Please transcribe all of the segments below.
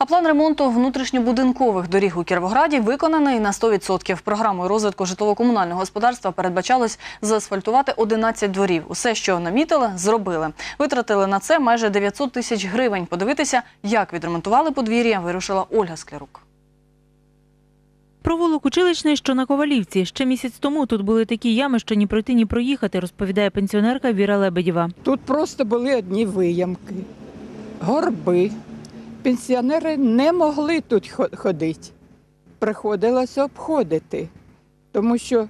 А план ремонту внутрішньобудинкових доріг у Кіровограді виконаний на 100%. Програмою розвитку житлово-комунального господарства передбачалось заасфальтувати 11 дворів. Усе, що намітили, зробили. Витратили на це майже 900 тисяч гривень. Подивитися, як відремонтували подвір'я, вирушила Ольга Склярук. Провулок училищний, що на Ковалівці. Ще місяць тому тут були такі ями, що ні пройти, ні проїхати, розповідає пенсіонерка Віра Лебедєва. Тут просто були одні виямки, горби. Пенсіонери не могли тут ходити. Приходилося обходити, тому що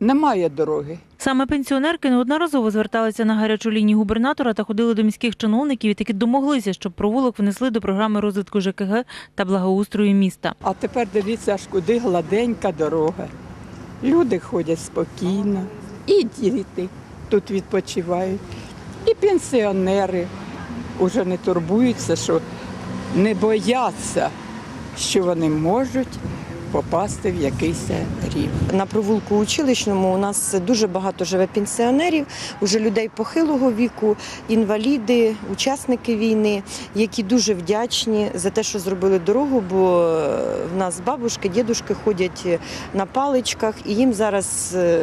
немає дороги. Саме пенсіонерки неодноразово зверталися на гарячу лінію губернатора та ходили до міських чиновників і таки домоглися, щоб провулок внесли до програми розвитку ЖКГ та благоустрою міста. А тепер дивіться, аж куди гладенька дорога. Люди ходять спокійно, і діти тут відпочивають, і пенсіонери вже не турбуються, що не бояться, що вони можуть попасти в якийсь рів. На провулку училищному у нас дуже багато живе пенсіонерів, уже людей похилого віку, інваліди, учасники війни, які дуже вдячні за те, що зробили дорогу, бо е, в нас бабушки, дідушки ходять на паличках, і їм зараз е,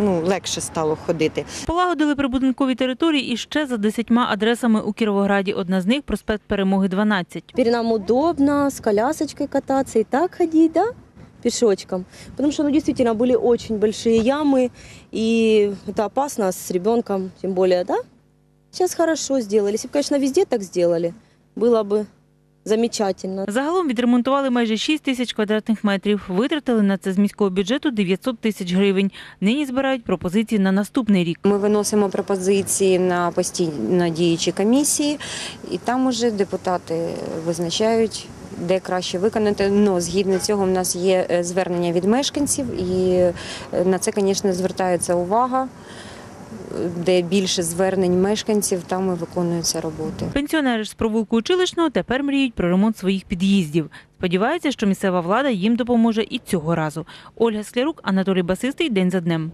ну, легше стало ходити. Полагодили прибудинкові території і ще за десятьма адресами у Кіровограді. Одна з них проспект Перемоги 12. Теперь нам удобно с колясочкой кататься и так ходить, да, пешочком. Потому что, ну, действительно, были очень большие ямы, и это опасно с ребенком, тем более, да. Сейчас хорошо сделали. Если бы, конечно, везде так сделали, было бы замечательно. Загалом відремонтували майже 6 тисяч квадратних метрів. Витратили на це з міського бюджету 900 тисяч гривень. Нині збирають пропозиції на наступний рік. Ми виносимо пропозиції на постійно діючі комісії, і там уже депутати визначають. де краще виконати, Ну, згідно цього, в нас є е, звернення від мешканців, і е, на це, звісно, звертається увага. Де більше звернень мешканців, там і виконуються роботи. Пенсіонери ж з провулку училищного тепер мріють про ремонт своїх під'їздів. Сподіваються, що місцева влада їм допоможе і цього разу. Ольга Склярук, Анатолій Басистий. День за днем.